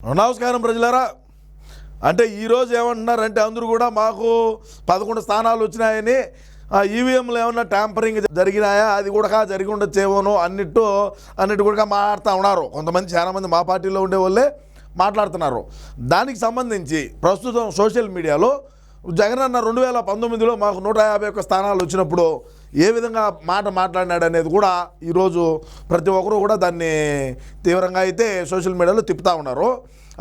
నమస్కారం ప్రజలారా. అంటే ఈరోజు ఏమంటున్నారంటే అందరూ కూడా మాకు పదకొండు స్థానాలు వచ్చినాయని ఆ ఈవీఎంలు ఏమన్నా ట్యాంపరింగ్ జరిగినాయా? అది కూడా జరిగి ఉండొచ్చేమోనో అన్నిట్టు అన్నిటి కూడా మాట్లాడుతూ ఉన్నారు. కొంతమంది చాలామంది మా పార్టీలో ఉండే వాళ్ళే మాట్లాడుతున్నారు. దానికి సంబంధించి ప్రస్తుతం సోషల్ మీడియాలో జగన్ అన్న రెండు వేల పంతొమ్మిదిలో మాకు నూట యాభై ఒక్క స్థానాలు వచ్చినప్పుడు ఏ విధంగా మాట మాట్లాడినాడు అనేది కూడా ఈరోజు ప్రతి ఒక్కరూ కూడా దాన్ని తీవ్రంగా అయితే సోషల్ మీడియాలో తిప్పుతా ఉన్నారు.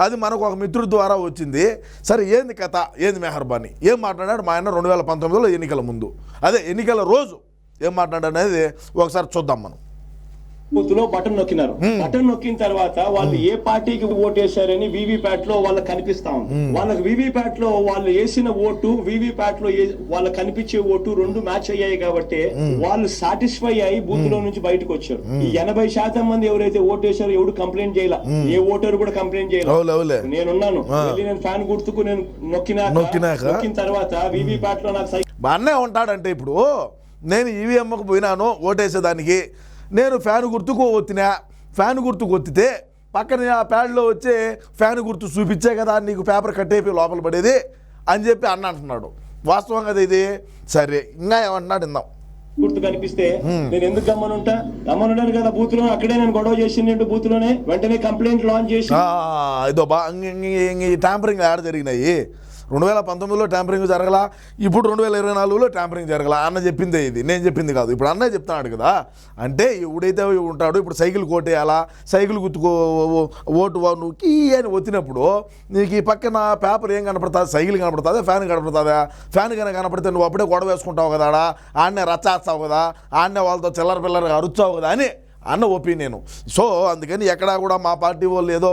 అది మనకు ఒక మిత్రుడి ద్వారా వచ్చింది. సరే ఏంది కథ? ఏంది మెహర్బానీ? ఏం మాట్లాడాడు మా ఆయన రెండు వేల పంతొమ్మిదిలో ఎన్నికల ముందు? అదే ఎన్నికల రోజు ఏం మాట్లాడాడు అనేది ఒకసారి చూద్దాం మనం. బూత్లో బటన్ నొక్కినారు. బటన్ నొక్కిన తర్వాత వాళ్ళు ఏ పార్టీకి ఓటేశారని వీవీప్యాట్లో వాళ్ళకి కనిపిస్తా ఉంది. వాళ్ళకి వీవీప్యాట్లో వాళ్ళు వేసిన ఓటు వీవీప్యాట్లో వాళ్ళకి కనిపించే ఓటు రెండు మ్యాచ్ అయ్యాయి కాబట్టి వాళ్ళు సాటిస్ఫై అయ్యి బూత్లో నుంచి బయటకు వచ్చారు. ఈ ఎనభై శాతం మంది ఎవరైతే ఓటేశారో ఎవడు కంప్లైంట్ చేయాల? ఏ ఓటర్ కూడా కంప్లైంట్ చేయాలి? నేనున్నాను. నేను ఫ్యాన్ గుర్తుకు నేను నొక్కినాక? నొక్కిన తర్వాత వీవీప్యాట్లో నాకు బాగానే ఉంటాడంటే ఇప్పుడు. నేను ఈవీఎంకు పోయినాను ఓటేసేదానికి. నేను ఫ్యాన్ గుర్తుకు ఒత్తినా? ఫ్యాన్ గుర్తుకు ఒత్తితే పక్కన ఆ ప్యాడ్లో వచ్చే ఫ్యాన్ గుర్తు చూపించే కదా నీకు పేపర్ కట్టేపి లోపల పడేది అని చెప్పి అన్న అంటున్నాడు. వాస్తవం కదా ఇది? సరే ఇంకా ఏమంటున్నాడు ఇందాం గుర్తు కనిపిస్తే నేను ఎందుకు గమ్మనుంటా? గమ్మనుంటాను కదా బూత్లో అక్కడే నేను గొడవ చేసిండు బూత్లోనే వెంటనే కంప్లైంట్ లాంచ్ చేసి ఇదో బా ట్యాంపరింగ్ ఆడ జరిగినాయి. రెండు వేల పంతొమ్మిదిలో ట్యాంపరింగ్ జరగలా ఇప్పుడు రెండు వేల ఇరవై నాలుగులో ట్యాంపరింగ్ జరగలా. అన్న చెప్పిందే ఇది. నేను చెప్పింది కాదు. ఇప్పుడు అన్నయ్య చెప్తున్నాడు కదా. అంటే ఎవడైతే ఉంటాడో ఇప్పుడు సైకిల్ కొట్టేయాలా సైకిల్ గుర్తుకో ఓటు నువ్వు కీ అని వచ్చినప్పుడు నీకు ఈ పక్కన పేపర్ ఏం కనపడుతుంది? సైకిల్ కనపడుతుందా? ఫ్యాన్ కనపడుతుందా? ఫ్యాన్ కనుక కనపడితే నువ్వు అప్పుడే గొడవ వేసుకుంటావు కదా ఆడ. ఆడనే రచ్చేస్తావు కదా. ఆడనే వాళ్ళతో చిల్లర పిల్లరగా అరుచావు కదా అని అన్న ఒపీనియన్. సో అందుకని ఎక్కడా కూడా మా పార్టీ వాళ్ళు ఏదో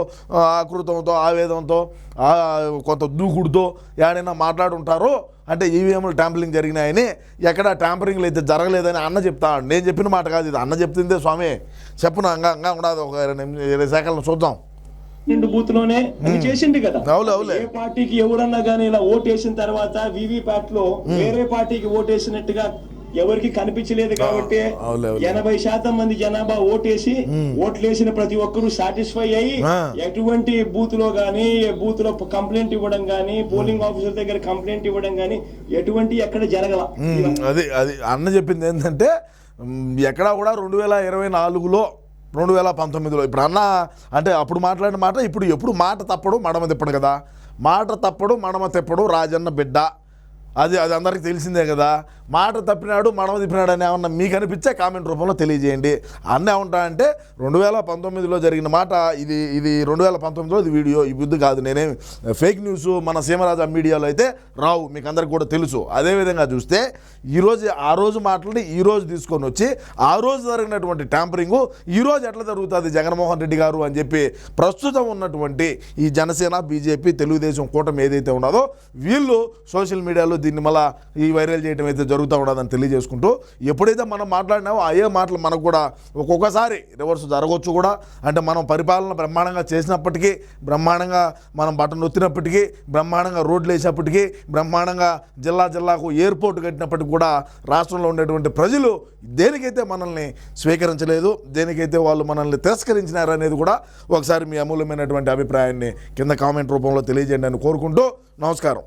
ఆకృతంతో ఆవేదంతో ఆ, కొంత దూకుడుతో ఏడైనా మాట్లాడుంటారో అంటే ఈవీఎంలు ట్యాంపరింగ్ జరిగినాయని ఎక్కడ ట్యాంపరింగ్లు అయితే జరగలేదని అన్న చెప్తా నేను చెప్పిన మాట కాదు ఇది. అన్న చెప్తుందే స్వామి. చెప్పున అంగా అంగా ఉండదు ఒక ఇరవై సెకండ్లు చూద్దాం. నిండు బూత్లోనే అది చేసిండు కదా. ఏ పార్టీకి ఎవరన్నా గానీ ఇలా ఓటేసిన తర్వాత వివి ప్యాట్లో వేరే పార్టీకి ఓటేసినట్టుగా ఎవరికి కనిపించలేదు కాబట్టి. ఎనభై శాతం మంది జనాభా ఓటేసి ఓట్లేసిన ప్రతి ఒక్కరూ సాటిస్ఫై అయ్యి. ఎటువంటి బూత్లో గానీ బూత్లో కంప్లైంట్ ఇవ్వడం గానీ పోలింగ్ ఆఫీసర్ దగ్గర కంప్లైంట్ ఇవ్వడం గానీ ఎటువంటి ఎక్కడ జరగల. అది అది అన్న చెప్పింది ఏంటంటే ఎక్కడా కూడా రెండు వేల ఇరవై నాలుగులో రెండు వేల పంతొమ్మిదిలో ఇప్పుడు అన్న అంటే అప్పుడు మాట్లాడిన మాట ఇప్పుడు ఎప్పుడు మాట తప్పడు మడమ తిప్పడు కదా మాట తప్పడు మడమ తిప్పడు రాజన్న బిడ్డ అది అది అందరికీ తెలిసిందే కదా మాట తప్పినాడు మడమ తిప్పినాడు అని ఏమన్నా మీకు అనిపించే కామెంట్ రూపంలో తెలియజేయండి. అన్న ఏమంటా అంటే రెండు వేల పంతొమ్మిదిలో జరిగిన మాట ఇది ఇది రెండు వేల పంతొమ్మిదిలో ఇది వీడియో ఈ బుద్ధి కాదు నేనేం ఫేక్ న్యూస్ మన సీమరాజా మీడియాలో అయితే రావు మీకు అందరికి కూడా తెలుసు. అదేవిధంగా చూస్తే ఈరోజు ఆ రోజు మాటలని ఈరోజు తీసుకొని వచ్చి ఆ రోజు జరిగినటువంటి ట్యాంపరింగు ఈ రోజు ఎట్లా జరుగుతుంది జగన్మోహన్ రెడ్డి గారు అని చెప్పి ప్రస్తుతం ఉన్నటువంటి ఈ జనసేన బీజేపీ తెలుగుదేశం కూటమి ఏదైతే ఉన్నదో వీళ్ళు సోషల్ మీడియాలో దీన్ని మళ్ళీ ఈ వైరల్ చేయడం అయితే జరుగుతూ ఉండదని తెలియజేసుకుంటూ ఎప్పుడైతే మనం మాట్లాడినామో అయ్యే మాటలు మనకు కూడా ఒక్కొక్కసారి రివర్స్ జరగవచ్చు కూడా. అంటే మనం పరిపాలన బ్రహ్మాండంగా చేసినప్పటికీ బ్రహ్మాండంగా మనం బటన్ నొత్తినప్పటికీ బ్రహ్మాండంగా రోడ్లు వేసినప్పటికీ బ్రహ్మాండంగా జిల్లా జిల్లాకు ఎయిర్పోర్ట్ కట్టినప్పటికీ కూడా రాష్ట్రంలో ఉండేటువంటి ప్రజలు దేనికైతే మనల్ని స్వీకరించలేదు దేనికైతే వాళ్ళు మనల్ని తిరస్కరించినారనేది కూడా ఒకసారి మీ అమూల్యమైనటువంటి అభిప్రాయాన్ని కింద కామెంట్ రూపంలో తెలియజేయండి అని కోరుకుంటూ నమస్కారం.